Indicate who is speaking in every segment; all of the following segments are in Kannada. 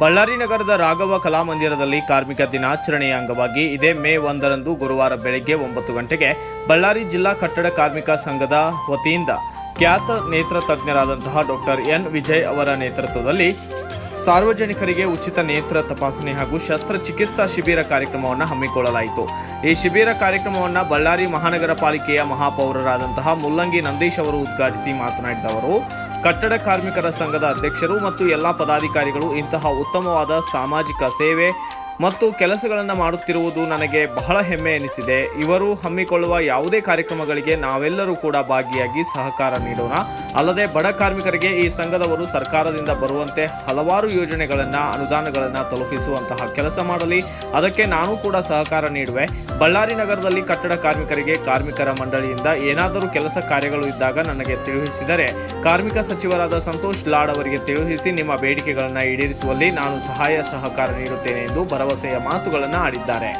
Speaker 1: ಬಳ್ಳಾರಿ ನಗರದ ರಾಘವ ಕಲಾಮಂದಿರದಲ್ಲಿ ಕಾರ್ಮಿಕ ದಿನಾಚರಣೆಯ ಅಂಗವಾಗಿ ಇದೇ ಮೇ ಒಂದರಂದು ಗುರುವಾರ ಬೆಳಗ್ಗೆ ಒಂಬತ್ತು ಗಂಟೆಗೆ ಬಳ್ಳಾರಿ ಜಿಲ್ಲಾ ಕಟ್ಟಡ ಕಾರ್ಮಿಕ ಸಂಘದ ವತಿಯಿಂದ ಖ್ಯಾತ ನೇತ್ರ ತಜ್ಞರಾದಂತಹ ಡಾಕ್ಟರ್ ಎನ್ ವಿಜಯ್ ಅವರ ನೇತೃತ್ವದಲ್ಲಿ ಸಾರ್ವಜನಿಕರಿಗೆ ಉಚಿತ ನೇತ್ರ ತಪಾಸಣೆ ಹಾಗೂ ಶಸ್ತ್ರಚಿಕಿತ್ಸಾ ಶಿಬಿರ ಕಾರ್ಯಕ್ರಮವನ್ನು ಹಮ್ಮಿಕೊಳ್ಳಲಾಯಿತು. ಈ ಶಿಬಿರ ಕಾರ್ಯಕ್ರಮವನ್ನು ಬಳ್ಳಾರಿ ಮಹಾನಗರ ಪಾಲಿಕೆಯ ಮಹಾಪೌರರಾದಂತಹ ಮುಲ್ಲಂಗಿ ನಂದೀಶ್ ಅವರು ಉದ್ಘಾಟಿಸಿ ಮಾತನಾಡಿದ ಅವರು ಕಟ್ಟಡ ಕಾರ್ಮಿಕರ ಸಂಘದ ಅಧ್ಯಕ್ಷರು ಮತ್ತು ಎಲ್ಲ ಪದಾಧಿಕಾರಿಗಳು ಇಂತಹ ಉತ್ತಮವಾದ ಸಾಮಾಜಿಕ ಸೇವೆ ಮತ್ತು ಕೆಲಸಗಳನ್ನು ಮಾಡುತ್ತಿರುವುದು ನನಗೆ ಬಹಳ ಹೆಮ್ಮೆ ಎನಿಸಿದೆ. ಇವರು ಹಮ್ಮಿಕೊಳ್ಳುವ ಯಾವುದೇ ಕಾರ್ಯಕ್ರಮಗಳಿಗೆ ನಾವೆಲ್ಲರೂ ಕೂಡ ಭಾಗಿಯಾಗಿ ಸಹಕಾರ ನೀಡೋಣ. ಅಲ್ಲದೆ ಬಡ ಕಾರ್ಮಿಕರಿಗೆ ಈ ಸಂಘದವರು ಸರ್ಕಾರದಿಂದ ಬರುವಂತೆ ಹಲವಾರು ಯೋಜನೆಗಳನ್ನು, ಅನುದಾನಗಳನ್ನು ತಲುಪಿಸುವಂತಹ ಕೆಲಸ ಮಾಡಲಿ. ಅದಕ್ಕೆ ನಾನು ಕೂಡ ಸಹಕಾರ ನೀಡುವೆ. ಬಳ್ಳಾರಿ ನಗರದಲ್ಲಿ ಕಟ್ಟಡ ಕಾರ್ಮಿಕರಿಗೆ ಕಾರ್ಮಿಕರ ಮಂಡಳಿಯಿಂದ ಏನಾದರೂ ಕೆಲಸ ಕಾರ್ಯಗಳು ಇದ್ದಾಗ ನನಗೆ ತಿಳಿಸಿದರೆ. ಕಾರ್ಮಿಕ ಸಚಿವರಾದ ಸಂತೋಷ್ ಲಾಡ್ ಅವರಿಗೆ ತಿಳಿಸಿ ನಿಮ್ಮ ಬೇಡಿಕೆಗಳನ್ನು ಈಡೇರಿಸುವಲ್ಲಿ ನಾನು ಸಹಾಯ, ಸಹಕಾರ ನೀಡುತ್ತೇನೆ ಎಂದು ಭರವಸೆಯ ಮಾತುಗಳನ್ನು ಆಡಿದ್ದಾರೆ.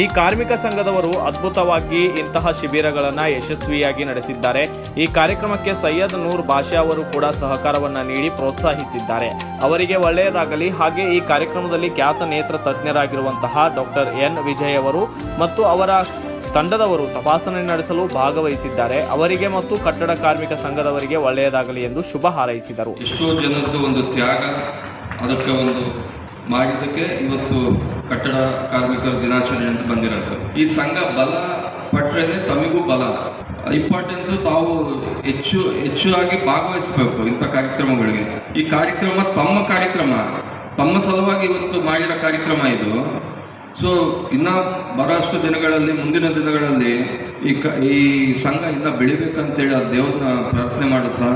Speaker 1: ಈ ಕಾರ್ಮಿಕ ಸಂಘದವರು ಅದ್ಭುತವಾಗಿ ಇಂತಹ ಶಿಬಿರಗಳನ್ನು ಯಶಸ್ವಿಯಾಗಿ ನಡೆಸಿದ್ದಾರೆ. ಈ ಕಾರ್ಯಕ್ರಮಕ್ಕೆ ಸೈಯದ್ ನೂರ್ ಬಾಷಾ ಅವರು ಕೂಡ ಸಹಕಾರವನ್ನು ನೀಡಿ ಪ್ರೋತ್ಸಾಹಿಸಿದ್ದಾರೆ. ಅವರಿಗೆ ಒಳ್ಳೆಯದಾಗಲಿ, ಹಾಗೆ ಈ ಕಾರ್ಯಕ್ರಮದಲ್ಲಿ ಖ್ಯಾತ ನೇತ್ರ ತಜ್ಞರಾಗಿರುವಂತಹ ಡಾಕ್ಟರ್ ಎನ್ ವಿಜಯ್ ಅವರು ಮತ್ತು ಅವರ ತಂಡದವರು ತಪಾಸಣೆ ನಡೆಸಲು ಭಾಗವಹಿಸಿದ್ದಾರೆ. ಅವರಿಗೆ ಮತ್ತು ಕಟ್ಟಡ ಕಾರ್ಮಿಕ ಸಂಘದವರಿಗೆ ಒಳ್ಳೆಯದಾಗಲಿ ಎಂದು ಶುಭ ಹಾರೈಸಿದರು.
Speaker 2: ಎಷ್ಟೋ ಜನದ್ದು ಒಂದು ತ್ಯಾಗ, ಅದಕ್ಕೆ ಒಂದು ಮಾಡಿದ್ದಕ್ಕೆ ಇವತ್ತು ಕಟ್ಟಡ ಕಾರ್ಮಿಕರ ದಿನಾಚರಣೆ ಅಂತ ಬಂದಿರೋದು. ಈ ಸಂಘ ಬಲ ಪಟ್ಟರೆ ತಮಗೂ ಬಲ. ಇಂಪಾರ್ಟೆನ್ಸ್ ತಾವು ಹೆಚ್ಚು ಹೆಚ್ಚು ಆಗಿ ಭಾಗವಹಿಸಬೇಕು ಇಂಥ ಕಾರ್ಯಕ್ರಮಗಳಿಗೆ. ಈ ಕಾರ್ಯಕ್ರಮ ತಮ್ಮ ಕಾರ್ಯಕ್ರಮ. ತಮ್ಮ ಸಲುವಾಗಿ ಇವತ್ತು ಮಾಡಿರೋ ಕಾರ್ಯಕ್ರಮ ಇದು. ಸೊ ಇನ್ನ ಬರೋಷ್ಟು ದಿನಗಳಲ್ಲಿ, ಮುಂದಿನ ದಿನಗಳಲ್ಲಿ ಈ ಕ, ಈ ಸಂಘ ಇನ್ನ ಬೆಳಿಬೇಕಂತೇಳಿ ಆ ದೇವ್ರನ್ನ ಪ್ರಾರ್ಥನೆ ಮಾಡುತ್ತಾ,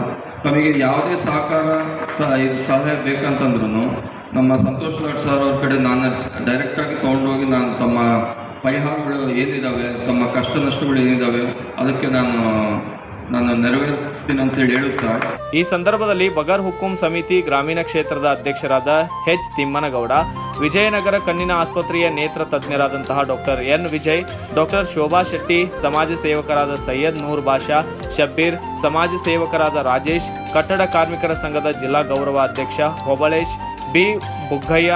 Speaker 2: ತಮಗೆ ಯಾವುದೇ ಸಹಕಾರ ಸಹ ಸಹಾಯ ಬೇಕಂತಂದ್ರೂ ನಮ್ಮ ಸಂತೋಷ್ ಲಾಡ್ ಸರ್ ಅವ್ರ ಕಡೆ ನಾನು ಡೈರೆಕ್ಟಾಗಿ ತೊಗೊಂಡೋಗಿ ನಾನು ತಮ್ಮ ಪರಿಹಾರಗಳು ಏನಿದ್ದಾವೆ ತಮ್ಮ ಕಷ್ಟ ನಷ್ಟಗಳು ಏನಿದ್ದಾವೆ ಅದಕ್ಕೆ ನಾನು ನಾನು ನೆರವೇರಿಸ್ತೀನಿ ಅಂತೇಳಿ ಹೇಳುತ್ತಾ?
Speaker 1: ಈ ಸಂದರ್ಭದಲ್ಲಿ ಬಗರ್ ಹುಕುಂ ಸಮಿತಿ ಗ್ರಾಮೀಣ ಕ್ಷೇತ್ರದ ಅಧ್ಯಕ್ಷರಾದ ಎಚ್ ತಿಮ್ಮನಗೌಡ, ವಿಜಯನಗರ ಕಣ್ಣಿನ ಆಸ್ಪತ್ರೆಯ ನೇತ್ರ ತಜ್ಞರಾದಂತಹ doctor N Vijay, doctor Shobha Shetty, ಸಮಾಜ ಸೇವಕರಾದ ಸೈಯದ್ ನೂರ್ ಬಾಷಾ, ಶಬ್ಬೀರ್, ಸಮಾಜ ಸೇವಕರಾದ ರಾಜೇಶ್, ಕಟ್ಟಡ ಕಾರ್ಮಿಕರ ಸಂಘದ ಜಿಲ್ಲಾ ಗೌರವ ಅಧ್ಯಕ್ಷ ಹೊಬಳೇಶ್ ಬಿ. ಬುಗ್ಗಯ್ಯ,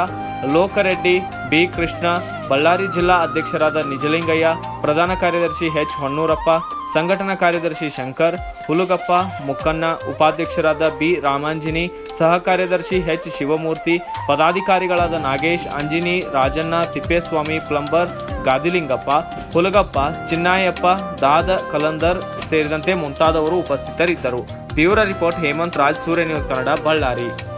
Speaker 1: ಲೋಕರೆಡ್ಡಿ, ಬಿ. ಕೃಷ್ಣ, ಬಳ್ಳಾರಿ ಜಿಲ್ಲಾ ಅಧ್ಯಕ್ಷರಾದ ನಿಜಲಿಂಗಯ್ಯ, ಪ್ರಧಾನ ಕಾರ್ಯದರ್ಶಿ ಎಚ್. ಹೊನ್ನೂರಪ್ಪ, ಸಂಘಟನಾ ಕಾರ್ಯದರ್ಶಿ ಶಂಕರ್, ಹುಲುಗಪ್ಪ ಮುಕ್ಕಣ್ಣ ಉಪಾಧ್ಯಕ್ಷರಾದ ಬಿ. ರಾಮಾಂಜಿನಿ ಸಹ ಕಾರ್ಯದರ್ಶಿ ಎಚ್. ಶಿವಮೂರ್ತಿ, ಪದಾಧಿಕಾರಿಗಳಾದ ನಾಗೇಶ್, ಅಂಜಿನಿ, ರಾಜಣ್ಣ, ತಿಪ್ಪೇಸ್ವಾಮಿ, ಪ್ಲಂಬರ್, ಗಾದಿಲಿಂಗಪ್ಪ, ಹುಲಗಪ್ಪ, ಚಿನ್ನಾಯಪ್ಪ, ದಾದ, ಕಲಂದರ್ ಸೇರಿದಂತೆ ಮುಂತಾದವರು ಉಪಸ್ಥಿತರಿದ್ದರು. Bureau report Hemanth Raj, Surya news Kannada, Ballari.